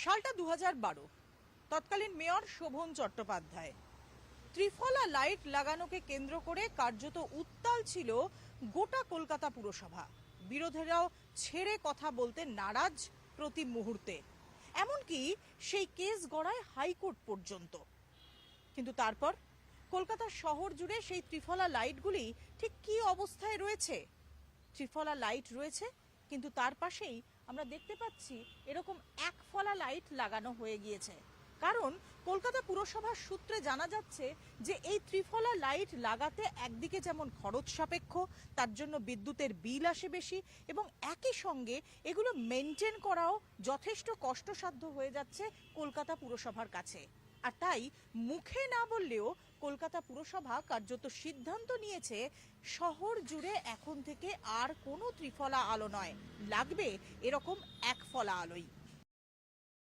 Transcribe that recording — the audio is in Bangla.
সালটা দু বারো। তৎকালীন মেয়র শোভন চট্টোপাধ্যায়। ত্রিফলা লাইট লাগানোকে কেন্দ্র করে কার্যত উত্তাল ছিল গোটা কলকাতা পুরসভা। বিরোধীরাও ছেড়ে কথা বলতে নারাজ প্রতি মুহূর্তে। এমনকি সেই কেস গড়ায় হাইকোর্ট পর্যন্ত। কিন্তু তারপর কলকাতা শহর জুড়ে সেই ত্রিফলা লাইটগুলি ঠিক কি অবস্থায় রয়েছে? ত্রিফলা লাইট রয়েছে, কিন্তু তার পাশেই আমরা দেখতে পাচ্ছি এরকম এক ফলা লাগানো হয়ে গিয়েছে। কারণ কলকাতা পুরসভার সূত্রে জানা যাচ্ছে যে এই ত্রিফলা লাইট লাগাতে একদিকে যেমন খরচ সাপেক্ষ, তার জন্য বিদ্যুতের বিল আসে বেশি এবং একই সঙ্গে এগুলো মেনটেন করাও যথেষ্ট কষ্টসাধ্য হয়ে যাচ্ছে কলকাতা পুরসভার কাছে। আর তাই মুখে না বললেও কলকাতা পুরসভা কার্যত সিদ্ধান্ত নিয়েছে, শহর জুড়ে এখন থেকে আর কোনো ত্রিফলা আলো নয়, লাগবে এরকম এক ফলা আলোই।